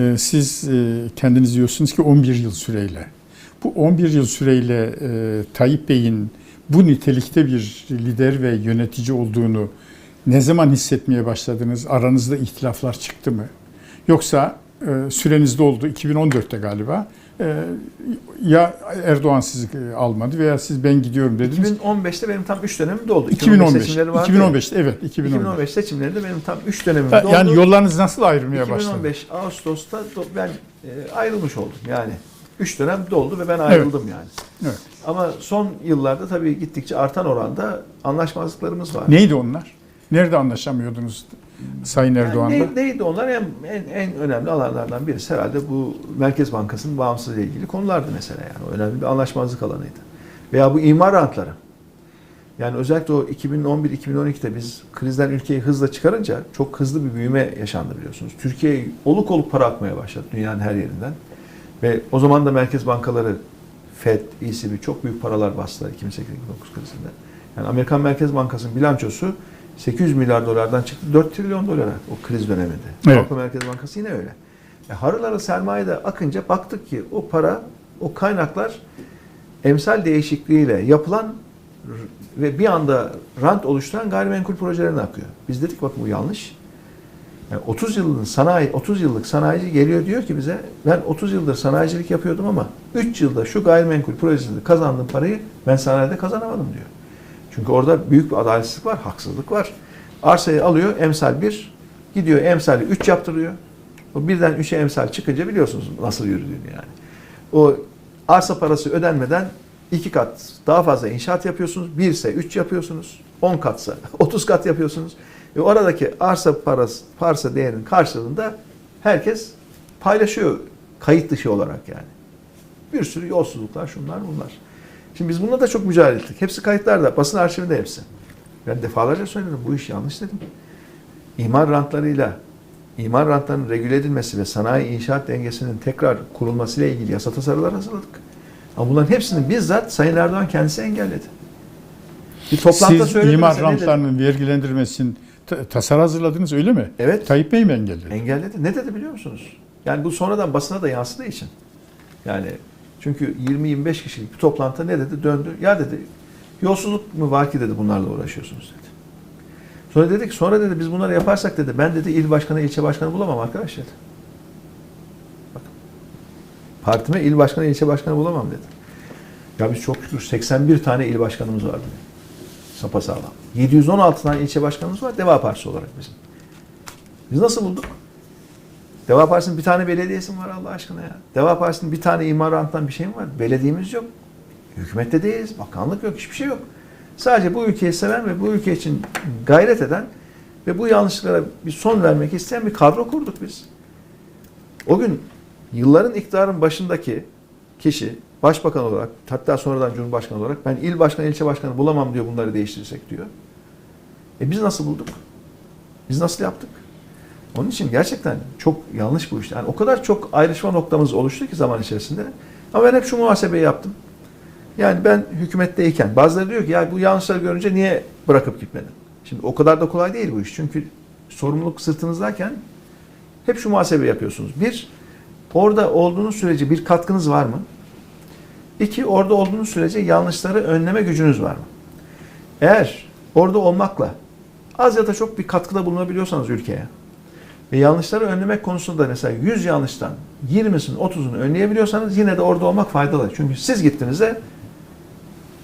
Ee, Siz e, kendiniz diyorsunuz ki 11 yıl süreyle. Bu 11 yıl süreyle e, Tayyip Bey'in bu nitelikte bir lider ve yönetici olduğunu ne zaman hissetmeye başladınız? Aranızda ihtilaflar çıktı mı? Yoksa e, süreniz doldu 2014'te galiba. E, ya Erdoğan sizi e, almadı veya siz ben gidiyorum dediniz. 2015'te benim tam 3 dönemim doldu. 2015. seçimleri vardı. 2015'te evet 2015. 2015 seçimlerinde benim tam 3 dönemim Ha, doldu. Yani yollarınız nasıl ayrılmaya başladı? 2015 Ağustos'ta ben e, ayrılmış oldum yani. 3 dönem doldu ve ben ayrıldım yani. Evet. Ama son yıllarda tabii gittikçe artan oranda anlaşmazlıklarımız var. Neydi onlar? Nerede anlaşamıyordunuz Sayın Yani Erdoğan'la? ne- neydi onlar? En, en, en önemli alanlardan birisi herhalde bu Merkez Bankası'nın bağımsızlığı ile ilgili konulardı mesela yani. Önemli bir anlaşmazlık alanıydı. Veya bu imar rantları. Yani özellikle o 2011-2012'de biz krizden ülkeyi hızla çıkarınca çok hızlı bir büyüme yaşandı biliyorsunuz. Türkiye oluk oluk para akmaya başladı dünyanın her yerinden. Ve o zaman da merkez bankaları FED, ECB çok büyük paralar bastılar 2008-2009 krizinde. Yani Amerikan Merkez Bankası'nın bilançosu 800 milyar dolardan çıktı 4 trilyon dolara o kriz döneminde. Evet. Avrupa Merkez Bankası yine öyle. E, harıl harıl sermaye de akınca baktık ki o para, o kaynaklar emsal değişikliğiyle yapılan ve bir anda rant oluşturan gayrimenkul projelerine akıyor. Biz dedik bakın bu yanlış. Yani 30 yılın sanayi 30 yıllık sanayici geliyor diyor ki bize ben 30 yıldır sanayicilik yapıyordum ama 3 yılda şu gayrimenkul projesinde kazandığım parayı ben sanayide kazanamadım diyor. Çünkü orada büyük bir adaletsizlik var, haksızlık var. Arsayı alıyor emsal 1, gidiyor emsali 3 yaptırıyor. O birden 3'e emsal çıkınca biliyorsunuz nasıl yürüdüğünü yani. O arsa parası ödenmeden iki kat daha fazla inşaat yapıyorsunuz. 1 ise 3 yapıyorsunuz. 10 katsa 30 kat yapıyorsunuz. Ve oradaki arsa parası, parça değerinin karşılığında herkes paylaşıyor kayıt dışı olarak yani. Bir sürü yolsuzluklar şunlar bunlar. Şimdi biz bununla da çok mücadele ettik. Hepsi kayıtlarda, basın arşivinde hepsi. Ben defalarca söyledim bu iş yanlış dedim. İmar rantlarıyla imar rantlarının regüle edilmesi ve sanayi inşaat dengesinin tekrar kurulmasıyla ilgili yasa tasarılar hazırladık. Ama bunların hepsini bizzat Sayın Erdoğan kendisi engelledi. Bir toplantıda Siz imar rantlarının vergilendirmesinin tasarı hazırladınız öyle mi? Evet. Tayyip Bey mi engelledi? Engelledi. Ne dedi biliyor musunuz? Yani bu sonradan basına da yansıdığı için. Yani çünkü 20-25 kişilik bir toplantı ne dedi? Döndü. Ya dedi yolsuzluk mu var ki dedi bunlarla uğraşıyorsunuz dedi. Sonra dedik sonra dedi biz bunları yaparsak dedi ben dedi il başkanı ilçe başkanı bulamam arkadaş dedi. Bakın. Partime il başkanı ilçe başkanı bulamam dedi. Ya biz çok şükür 81 tane il başkanımız var dedi. Sapasağlam. 716 tane ilçe başkanımız var Deva Partisi olarak bizim. Biz nasıl bulduk? Deva Partisi'nin bir tane belediyesi mi var Allah aşkına ya? Deva Partisi'nin bir tane imar ranttan bir şey mi var? Belediyemiz yok. Hükümette değiliz. Bakanlık yok. Hiçbir şey yok. Sadece bu ülkeyi seven ve bu ülke için gayret eden ve bu yanlışlıklara bir son vermek isteyen bir kadro kurduk biz. O gün yılların iktidarın başındaki kişi başbakan olarak hatta sonradan cumhurbaşkanı olarak ben il başkanı ilçe başkanı bulamam diyor bunları değiştirirsek diyor. E biz nasıl bulduk? Biz nasıl yaptık? Onun için gerçekten çok yanlış bu iş. Yani o kadar çok ayrışma noktamız oluştu ki zaman içerisinde. Ama ben hep şu muhasebeyi yaptım. Yani ben hükümetteyken bazıları diyor ki ya bu yanlışları görünce niye bırakıp gitmedin? Şimdi o kadar da kolay değil bu iş. Çünkü sorumluluk sırtınızdayken hep şu muhasebe yapıyorsunuz. Bir, orada olduğunuz sürece bir katkınız var mı? İki, orada olduğunuz sürece yanlışları önleme gücünüz var mı? Eğer orada olmakla az ya da çok bir katkıda bulunabiliyorsanız ülkeye ve yanlışları önlemek konusunda mesela 100 yanlıştan 20'sini 30'unu önleyebiliyorsanız yine de orada olmak faydalı. Çünkü siz gittiğinizde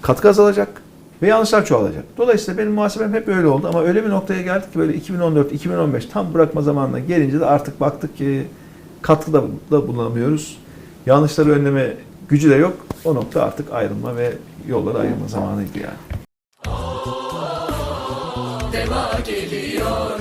katkı azalacak ve yanlışlar çoğalacak. Dolayısıyla benim muhasebem hep öyle oldu ama öyle bir noktaya geldik ki böyle 2014-2015 tam bırakma zamanına gelince de artık baktık ki katkıda da bulunamıyoruz. Yanlışları önleme gücü de yok. O nokta artık ayrılma ve yolları ayırma zamanıydı yani. Deva geliyor